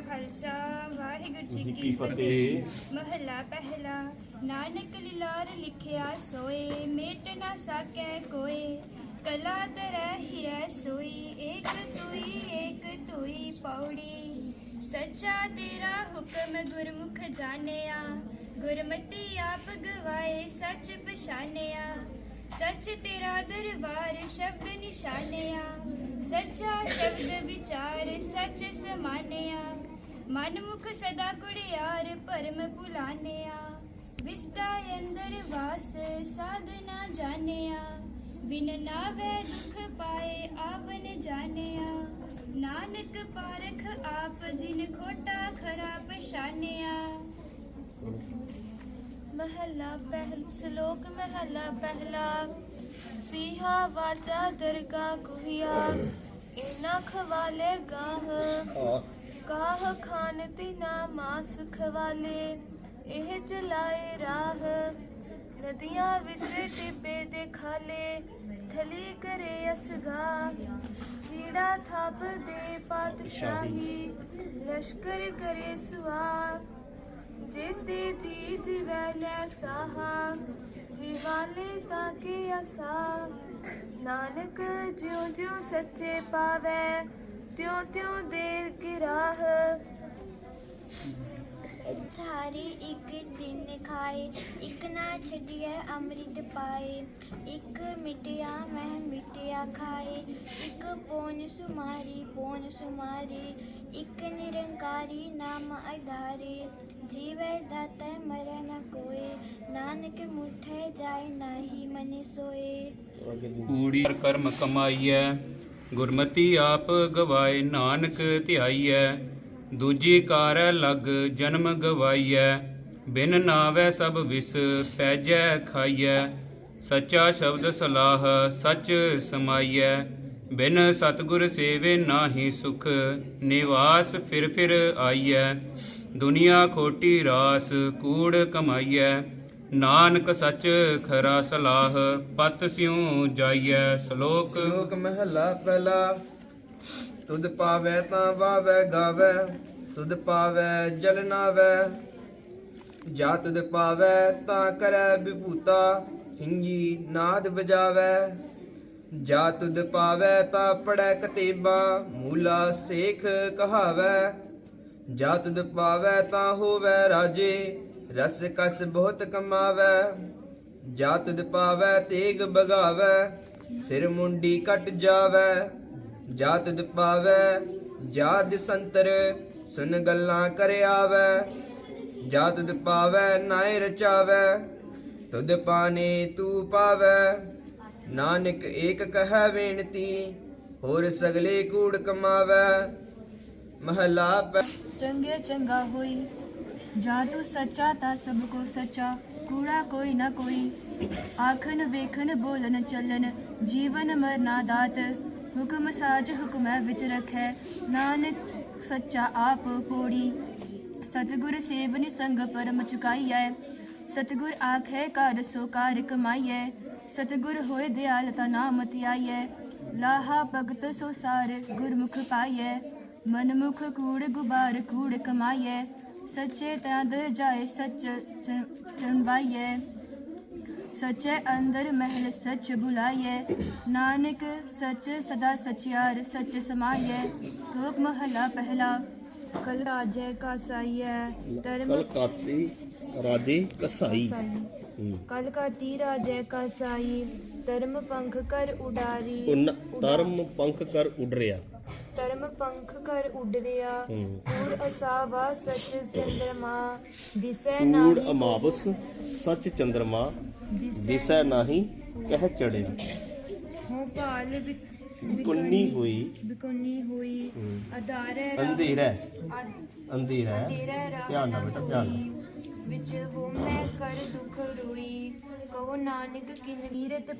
ਖਾਲਸਾ ਵਾਹਿਗੁਰੂ ਜੀ ਕੀ। ਫਤਿਹ। ਮਹਲਾ ਪਹਿਲਾ ਨਾਨਕ ਲਿਲਾਰ ਲਿਖਿਆ ਸੋਏ ਮੇਟ ਨਾ ਸਾਕੈ ਕੋਏ। ਕਲਾ ਤਰੈ ਹਿਰੈ ਸੋਈ ਏਕ ਤੁਈ ਏਕ ਤੁਈ ਪੌੜੀ। ਸੱਚਾ ਤੇਰਾ ਹੁਕਮ ਗੁਰਮੁਖ ਜਾਣਿਆ। ਗੁਰਮਤੀ ਆਪ ਗਵਾਏ ਸੱਚ ਪਛਾਨਿਆ ਸੱਚ ਤੇਰਾ ਦਰਬਾਰ ਸ਼ਬਦ ਨਿਸ਼ਾਨਿਆ। ਸੱਚਾ ਸ਼ਬਦ ਵਿਚਾਰ ਸੱਚ ਸਮਾਨਿਆ। ਮਨ ਮੁਖ ਸਦਾ ਕੁੜਿਆਰ ਭਰਮ ਭੁਲਾਨਿਆ। ਵਿਸ਼ਟਾ ਅੰਦਰ ਵਾਸ ਸਾਧਨਾ ਜਾਣਿਆ। ਬਿਨ ਨਾਵੇ ਦੁਖ ਪਾਏ, ਆਵਨ ਜਾਣਿਆ। ਨਾਨਕ ਪਾਰਖ ਆਪ, ਜਿਨ ਖੋਟਾ ਖਰਾ ਪਛਾਨਿਆ ਮਹੱਲਾ ਪਹਿਲ, ਸ਼ਲੋਕ ਮਹੱਲਾ ਪਹਿਲਾ, ਸੀਹਾ ਵਾਚਾ ਦਰਗਾ ਕੁਹਿਆ ਇਨਾ ਖਵਾਲੇ ਗਾਹ। ਕਾਹ ਖਾਨ ਤਿਨਾ ਮਾਸ ਖਵਾਲੇ, ਇਹ ਚਲਾਏ ਰਾਹ। ਨਦੀਆਂ ਵਿੱਚ ਟਿੱਬੇ ਦੇ ਖਾਲੇ, ਥਲੀ ਕਰੇ ਅਸਗਾ। ਕੀੜਾ ਥਾਪ ਦੇ ਪਾਤਸ਼ਾਹੀ, ਲਸ਼ਕਰ ਕਰੇ ਸੁਆ। ਜੇਤੇ ਜੀ ਜਿਵੈ ਲੈ ਸਾਹਾ, ਜਿਵਾਲੇ ਤਾਂ ਕੇ ਅਸਾ ਨਾਨਕ ਜਿਉ ਜਿਉ ਸੱਚੇ ਪਾਵੈ ਤਿਉ ਤਿਉ ਦੇ ਕੀ ਰਾਹ? ਸਾਰੀ ਇੱਕ ਦਿਨ ਖਾਏ ਇੱਕ ਨਾ ਛੱਡਿਐ ਅੰਮ੍ਰਿਤ ਪਾਏ। ਇੱਕ ਮਿਟਿਆ ਮੈਂ ਮਿਟਿਆ ਖਾਏ। ਇੱਕ ਪੋਨ ਸੁਮਾਰੀ ਪੋਨ ਸੁਮਾਰੀ। ਇੱਕ ਨਿਰੰਕਾਰੀ ਨਾਮ ਆਧਾਰੇ ਜੀਵੈ ਦਾਤੈ ਮਰੈ ਨ ਕੋਏ। ਨਾਨਕ ਮੁਠੈ ਜਾਏ ਨਾਹੀ ਮਨ ਸੋਏ। ਊੜੀ ਕਰਮ ਕਮਾਈਐ। ਗੁਰਮਤੀ ਆਪ ਗਵਾਏ ਨਾਨਕ ਧਿਆਈਐ, ਦੂਜੀ ਕਾਰੈ ਲਗ ਜਨਮ ਗਵਾਈਐ, ਬਿਨ ਨਾਵੈ ਸਭ ਵਿਸ ਪੈਜੈ ਖਾਈਐ, ਸੱਚਾ ਸ਼ਬਦ ਸਲਾਹ ਸੱਚ ਸਮਾਈਐ, ਬਿਨ ਸਤਗੁਰ ਸੇਵੇ ਨਾਹੀ ਸੁਖ, ਨਿਵਾਸ ਫਿਰ ਫਿਰ ਆਈਐ, ਦੁਨੀਆ ਖੋਟੀ ਰਾਸ ਕੂੜ ਕਮਾਈਐ ਨਾਨਕ ਸਚ ਖਰਾ ਸਲਾਹ, ਪਤ ਸਿਉ ਜਾਈਐ ਸ਼ਲੋਕ। ਸ਼ਲੋਕ ਮਹਲਾ ਪਹਿਲਾ, ਤੁਧ ਪਾਵੈ ਤਾਂ ਵਾਵੈ ਗਾਵੈ, ਤੁਧ ਪਾਵੈ ਜਲ ਨਾਵੈ। ਜਾ ਤੁਧ ਪਾਵੈ ਤਾਂ ਕਰੈ ਵਿਭੂਤਾ ਹਿੰਗੀ ਨਾਦ ਵਜਾਵੈ। ਜਾ ਤੁਧ ਪਾਵੈ ਤਾਂ ਪੜੈ ਕਤੇਬਾ, ਮੂਲਾ ਸੇਖ ਕਹਾਵੈ। ਜਾ ਤੁਧ ਪਾਵੈ ਤਾਂ ਹੋਵੈ ਰਾਜੇ ਰਸ ਕਸ ਬਹੁਤ ਕਮਾਵੈ ਜਾ ਤੁਧ ਤੇਗ ਬਗਾਵੈ, ਸਿਰ ਮੁੰਡੀ ਕੱਟ ਜਾਵੈ ਜਾ ਤੁਧ ਪਾਵੈ ਜਾ ਸੁਨ ਗੱਲਾਂ ਕਰ ਆਵੈ, ਜਾਤ ਤੁਧ ਪਾਵੈ, ਨਾਇ ਰਚਾਵੈ, ਤੁਧ ਪਾਣੇ ਤੂੰ ਪਾਵੈ, ਨਾਨਕ ਏਕ ਕਹੈ ਬੇਨਤੀ, ਹੋਰ ਸਗਲੇ ਕੂੜ ਕਮਾਵੈ, ਮਹਲਾ ਚੰਗੇ ਚੰਗਾ ਹੋਈ ਜਾ ਤੂੰ ਸੱਚਾ ਤਾਂ ਸਭ ਕੋ ਸੱਚਾ, ਕੂੜਾ ਕੋਈ ਨਾ ਕੋਈ। ਆਖਣ ਵੇਖਣ ਬੋਲਣ ਚੱਲਣ, ਜੀਵਨ ਮਰਨਾ ਦਾਤ। ਹੁਕਮ ਸਾਜ ਹੁਕਮੈ ਵਿੱਚ ਰਖੈ, ਨਾਨਕ ਸੱਚਾ ਆਪ ਪੋੜੀ। ਸਤਿਗੁਰ ਸੇਵਨੀ ਸੰਗ ਪਰਮ ਚੁਕਾਈਐ। ਸਤਿਗੁਰ ਆਖੇ ਕਰ ਸੋ ਕਾਰ ਕਮਾਈਐ। ਸਤਿਗੁਰ ਹੋਏ ਦਿਆਲਤਾ ਨਾਮ ਧਿਆਈਐ ਲਾਹਾ ਭਗਤ ਸੋ ਸਾਰ ਗੁਰਮੁਖ ਪਾਈਐ। ਮਨਮੁਖ ਕੂੜ ਗੁਬਾਰ ਕੂੜ ਕਮਾਈਐ। ਸੱਚੇ ਤਾਂ ਦਰ ਜਾਏ ਸੱਚ ਚ- ਚੰਬਾਈਐ ਸੱਚੇ ਅੰਦਰ ਮਹਿਲ ਸੱਚ ਬੁਲਾਈਐ ਨਾਨਕ ਸੱਚ ਸਦਾ ਸਚਿਆਰ ਸੱਚ ਸਮਾਈਐ ਸ਼ਲੋਕ ਮਹਲਾ ਪਹਿਲਾ ਕਲ ਰਾਜੈ ਕਾ ਸਾਈਐ ਧਰਮ ਕਲਕਾਤੀ ਰਾਜੇ ਕਸਾਈ। ਹੂੰ। ਕਲ ਕਾ ਤੀ ਰਾਜੈ ਕਾ ਸਾਈ ਧਰਮ ਪੰਖ ਕਰ ਉਡਾਰੀ। ਧਰਮ ਪੰਖ ਕਰ ਉੱਡ ਰਿਆ ਧਰਮ ਪੰਖ ਕਰ ਉੱਡ ਰਿਆ ਹੂੰ। ਕੂੜ ਅਸਾਵਾ ਸਚ ਚੰਦਰਮਾ ਦਿਸੈ ਨਾਹੀ। ਅਮਾਵਸ ਸੱਚ ਚੰਦਰਮਾ ਦਿਸੈ ਨਾਹੀ ਕਹਿ ਚੜਿਆ ਹਉ ਭਾਲ ਵਿਕ- ਕੁੰਨੀ ਹੋਈ। ਬਿਕੁੰਨੀ ਹੋਈ। ਹੂੰ। ਅੰਧੇਰਾ। ਅਧ- ਅੰਧੇਰਾ। ਰਾਹ ਧਿਆਨ ਨਾਲ ਬੇਟਾ ਧਿਆਨ ਵਿੱਚ ਹੋ ਮੈਂ ਕਰ ਦੁਖ ਰੋਈ। ਕਹੋ ਨਾਨਕ ਕਿਨ ਨੀਰਤ